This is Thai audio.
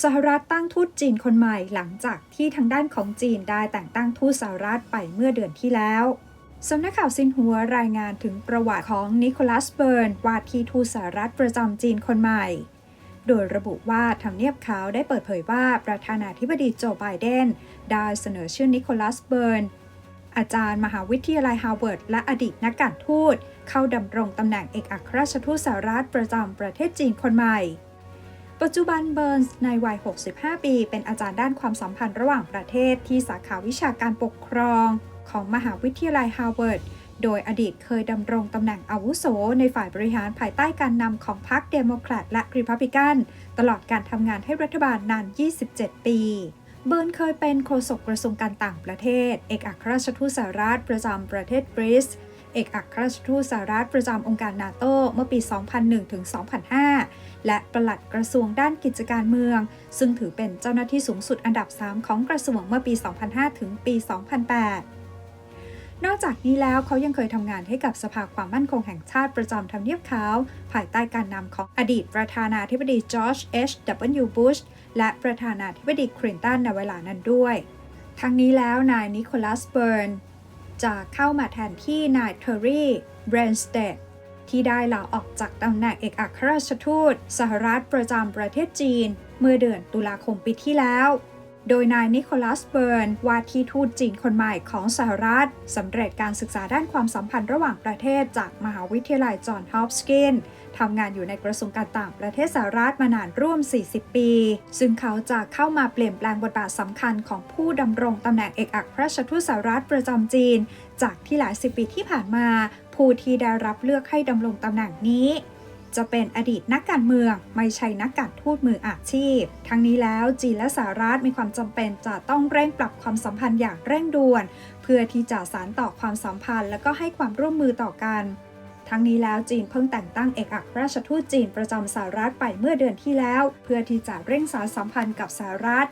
สหรัฐตั้งทูตจีนคนใหม่หลังจากที่ทางด้านของจีนได้แต่งตั้งทูตสหรัฐไปเมื่อเดือนที่แล้วสำนักข่าวซินหัวรายงานถึงประวัติของนิโคลัสเบิร์นว่าที่ทูตสหรัฐประจำจีนคนใหม่ โดยระบุว่าทำเนียบขาวได้เปิดเผยว่าประธานาธิบดีโจไบเดนได้เสนอชื่อนิโคลัสเบิร์นอาจารย์มหาวิทยาลัยฮาร์วาร์ดและอดีตนักการทูตเข้าดำรงตำแหน่งเอกอัครราชทูตสหรัฐประจำประเทศจีนคนใหม่ ปัจจุบันเบิร์นส์ในวัย 65 ปี เป็นอาจารย์ด้านความสัมพันธ์ระหว่างประเทศที่สาขาวิชาการปกครองของมหาวิทยาลัยฮาร์วาร์ด โดยอดีตเคยดำรงตำแหน่งอาวุโส ในฝ่ายบริหารภายใต้การนำของพรรคเดโมแครตและรีพับลิกัน ตลอดการทำงานให้รัฐบาลนาน 27 ปี เบิร์นเคยเป็นโฆษกกระทรวงการต่างประเทศ เอกอัครราชทูตสหรัฐประจำประเทศกรีซ เอกอัครราชทูตสหรัฐประจำองค์การนาโตเมื่อปี 2001 ถึง 2005 และปลัดกระทรวงด้านกิจการเมือง ซึ่งถือเป็นเจ้าหน้าที่สูงสุดอันดับ 3 ของกระทรวงเมื่อปี 2005 ถึงปี 2008 นอกจากนี้แล้วเขายังเคยทำงานให้กับสภาความมั่นคงแห่งชาติประจำทำเนียบขาว ภายใต้การนำของอดีตประธานาธิบดีจอร์จ H. W. Bush และประธานาธิบดีคลินตันในเวลานั้นด้วย ทั้งนี้แล้วนายนิโคลัสเบิร์น จะเข้ามาแทนที่นายเทอร์รี่เบรนสเตดที่ได้ลาออกจากตำแหน่งเอกอัครราชทูต สหรัฐประจำประเทศจีน เมื่อเดือนตุลาคมปีที่แล้ว โดยนายนิโคลัสเบิร์นว่าที่ทูตจีนคนใหม่ของสหรัฐสำเร็จการศึกษาด้านความสัมพันธ์ระหว่างประเทศจากมหาวิทยาลัยจอห์นฮอปกินส์ทำงานอยู่ในกระทรวงการต่างประเทศสหรัฐมานานร่วม 40 ปี ซึ่งเขาจะเข้ามาเปลี่ยนแปลงบทบาทสำคัญของผู้ดำรงตำแหน่งเอกอัครราชทูตสหรัฐประจำจีน จากที่หลายสิบปีที่ผ่านมา ผู้ที่ได้รับเลือกให้ดำรงตำแหน่งนี้ จะเป็นอดีตนักการเมือง ไม่ใช่นักการทูตมืออาชีพ ทั้งนี้แล้วจีนและสหรัฐมีความจำเป็นจะต้องเร่งปรับความสัมพันธ์อย่างเร่งด่วน เพื่อที่จะสานต่อความสัมพันธ์ และก็ให้ความร่วมมือต่อกันทั้งนี้แล้วจีนเพิ่งแต่งตั้งเอกอัครราชทูตจีนประจำสหรัฐไปเมื่อเดือนที่แล้ว เพื่อที่จะเร่งสารสัมพันธ์กับสหรัฐ